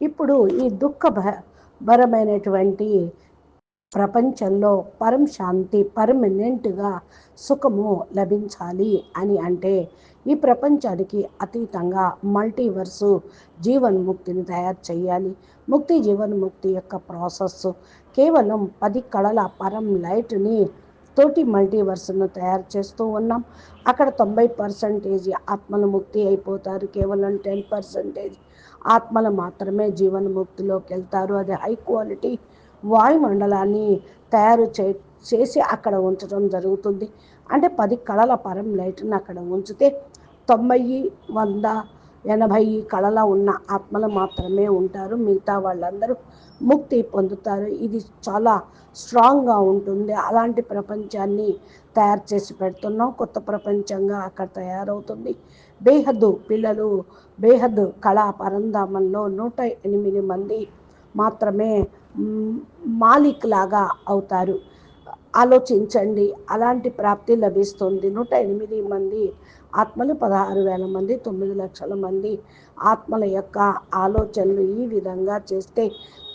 ఇప్పుడు ఈ దుఃఖ భ- భరమైనటువంటి ప్రపంచంలో పరం శాంతి పర్మనెంట్గా సుఖము లభించాలి అని అంటే ఈ ప్రపంచానికి అతీతంగా మల్టీవర్సు జీవన్ముక్తిని తయారు చేయాలి. ముక్తి జీవన్ముక్తి యొక్క ప్రాసెస్ కేవలం పది కళల పరం లైట్ని తోటి మల్టీవర్స్ను తయారు చేస్తూ ఉన్నాం. అక్కడ తొంభై పర్సంటేజ్ ఆత్మలు ముక్తి అయిపోతారు. కేవలం టెన్ పర్సంటేజ్ ఆత్మలు మాత్రమే జీవన్ముక్తిలోకి వెళ్తారు. అది హై క్వాలిటీ వాయుమండలాన్ని తయారు చే చేసి అక్కడ ఉంచడం జరుగుతుంది. అంటే పది కళల పరం లైట్ని అక్కడ ఉంచితే తొంభై వంద ఎనభై కళల ఉన్న ఆత్మలు మాత్రమే ఉంటారు. మిగతా వాళ్ళందరూ ముక్తి పొందుతారు. ఇది చాలా స్ట్రాంగ్గా ఉంటుంది. అలాంటి ప్రపంచాన్ని తయారు చేసి పెడుతున్నాం. కొత్త ప్రపంచంగా అక్కడ తయారవుతుంది. బేహద్దు పిల్లలు బేహద్దు కళా పరంధామంలో నూట ఎనిమిది మంది మాత్రమే మాలిక్ లాగా అవుతారు. ఆలోచించండి. అలాంటి ప్రాప్తి లభిస్తుంది. నూట ఎనిమిది మంది ఆత్మలు పదహారు వేల మంది తొమ్మిది లక్షల మంది ఆత్మల యొక్క ఆలోచనలు ఈ విధంగా చేస్తే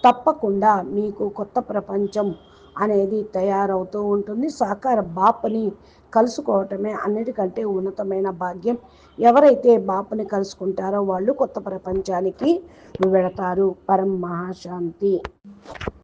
తప్పకుండా మీకు కొత్త ప్రపంచం అనేది తయారవుతూ ఉంటుంది. సాకార బాపుని కలుసుకోవటమే అన్నిటికంటే ఉన్నతమైన భాగ్యం. ఎవరైతే బాపుని కలుసుకుంటారో వాళ్ళు కొత్త ప్రపంచానికి వెళతారు. పరం మహాశాంతి